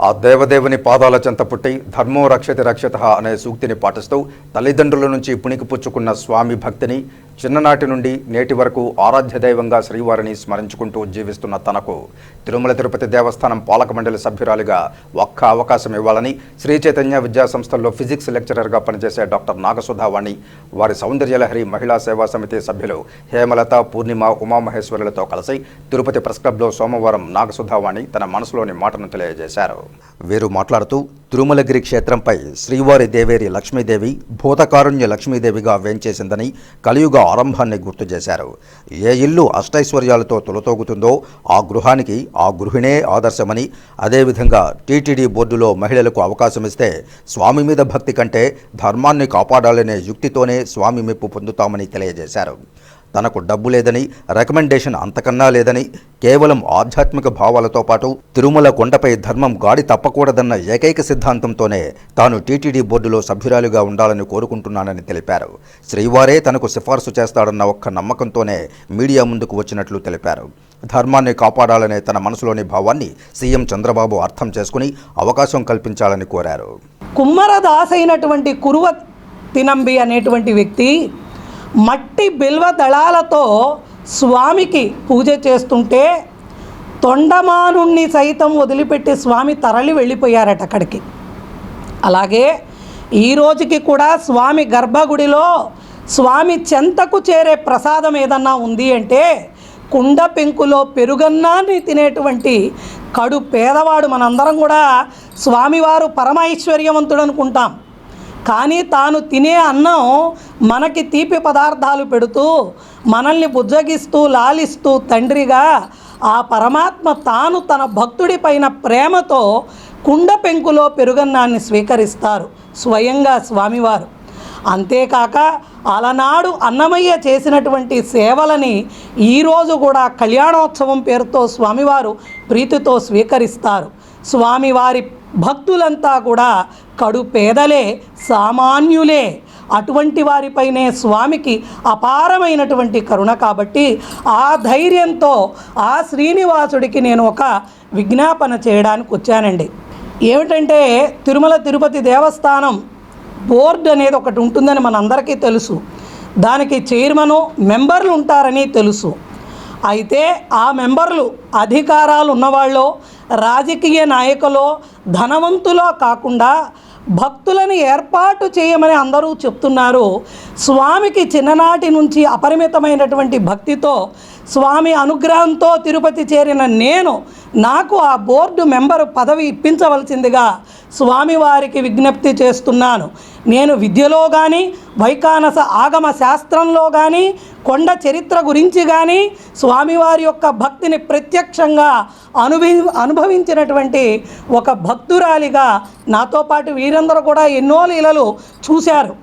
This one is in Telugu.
ఆ దేవదేవుని పాదాల చెంత పుట్టి ధర్మో రక్షతి రక్షత అనే సూక్తిని పాటిస్తూ తల్లిదండ్రుల నుంచి పుణికిపుచ్చుకున్న స్వామి భక్తిని చిన్ననాటి నుండి నేటి వరకు ఆరాధ్య దైవంగా శ్రీవారిని స్మరించుకుంటూ జీవిస్తున్న తనకు తిరుమల తిరుపతి దేవస్థానం పాలక మండలి సభ్యురాలిగా ఒక్క అవకాశం ఇవ్వాలని శ్రీ చైతన్య విద్యా సంస్థల్లో ఫిజిక్స్ లెక్చరర్గా పనిచేసే డాక్టర్ నాగసుధావాణి వారి సౌందర్యలహరి మహిళా సేవా సమితి సభ్యులు హేమలత పూర్ణిమ ఉమామహేశ్వరులతో కలిసి తిరుపతి ప్రెస్ క్లబ్లో సోమవారం నాగసుధావాణి తన మనసులోని మాటను తెలియజేశారు. వీరు మాట్లాడుతూ తిరుమలగిరి క్షేత్రంపై శ్రీవారి దేవేరి లక్ష్మీదేవి భూతకారుణ్య లక్ష్మీదేవిగా వేంచేసిందని కలియుగ ఆరంభాన్ని గుర్తు చేశారు. ఏ ఇల్లు అష్టైశ్వర్యాలతో తొలతోగుతుందో ఆ గృహానికి ఆ గృహిణే ఆదర్శమని అదేవిధంగా టీటీడీ బోర్డులో మహిళలకు అవకాశం ఇస్తే స్వామి మీద భక్తి కంటే ధర్మాన్ని కాపాడాలనే యుక్తితోనే స్వామి మెప్పు పొందుతామని తెలియజేశారు. తనకు డబ్బు లేదని రికమెండేషన్ అంతకన్నా లేదని కేవలం ఆధ్యాత్మిక భావాలతో పాటు తిరుమల కొండపై ధర్మం గాడి తప్పకూడదన్న ఏకైక సిద్ధాంతంతోనే తాను టీటీడీ బోర్డులో సభ్యురాలుగా ఉండాలని కోరుకుంటున్నానని తెలిపారు. శ్రీవారే తనకు సిఫార్సు చేస్తాడన్న ఒక్క నమ్మకంతోనే మీడియా ముందుకు వచ్చినట్లు తెలిపారు. ధర్మాన్ని కాపాడాలనే తన మనసులోని భావాన్ని సీఎం చంద్రబాబు అర్థం చేసుకుని అవకాశం కల్పించాలని కోరారు. కుమ్మరదాస్ అయినటువంటి కురువ తినంబి అనేటువంటి వ్యక్తి మట్టి బిల్వ దళాలతో స్వామికి పూజ చేస్తుంటే తొండమానుణ్ణి సైతం వదిలిపెట్టి స్వామి తరలి వెళ్ళిపోయారట అక్కడికి. అలాగే ఈ రోజుకి కూడా స్వామి గర్భగుడిలో స్వామి చెంతకు చేరే ప్రసాదం ఏదన్నా ఉంది అంటే కుండ పెంకులో పెరుగన్నాన్ని తినేటువంటి కడు పేదవాడు మనందరం కూడా స్వామివారు పరమ ఐశ్వర్యవంతుడు అనుకుంటాం కానీ తాను తినే అన్నం మనకి తీపి పదార్థాలు పెడుతూ మనల్ని బుజ్జగిస్తూ లాలిస్తూ తండ్రిగా ఆ పరమాత్మ తాను తన భక్తుడి పైన ప్రేమతో కుండ పెంకులో పెరుగన్నాన్ని స్వీకరిస్తారు స్వయంగా స్వామివారు. అంతేకాక అలనాడు అన్నమయ్య చేసినటువంటి సేవలని ఈరోజు కూడా కళ్యాణోత్సవం పేరుతో స్వామివారు ప్రీతితో స్వీకరిస్తారు. స్వామివారి భక్తులంతా కూడా కడు పేదలే సామాన్యులే. అటువంటి వారిపైనే స్వామికి అపారమైనటువంటి కరుణ కాబట్టి ఆ ధైర్యంతో ఆ శ్రీనివాసుడికి నేను ఒక విజ్ఞాపన చేయడానికి వచ్చానండి. ఏమిటంటే తిరుమల తిరుపతి దేవస్థానం బోర్డు అనేది ఒకటి ఉంటుందని మనందరికీ తెలుసు. దానికి చైర్మను మెంబర్లు ఉంటారని తెలుసు. అయితే ఆ మెంబర్లు అధికారాలు ఉన్నవాళ్ళు రాజకీయ నాయకులో ధనవంతులో కాకుండా భక్తులను ఏర్పాటు చేయమని అందరూ చెప్తున్నారు. స్వామికి చిన్ననాటి నుంచి అపరిమితమైనటువంటి భక్తితో స్వామి అనుగ్రహంతో తిరుపతి చేరిన నేను నాకు ఆ బోర్డు మెంబరు పదవి ఇప్పించవలసిందిగా స్వామివారికి విజ్ఞప్తి చేస్తున్నాను. నేను విద్యలో కానీ వైకానస ఆగమ శాస్త్రంలో కానీ కొండ చరిత్ర గురించి కానీ స్వామివారి యొక్క భక్తిని ప్రత్యక్షంగా అనుభవి అనుభవించినటువంటి ఒక భక్తురాలిగా నాతో పాటు వీరందరూ కూడా ఎన్నో లీలలు చూశారు.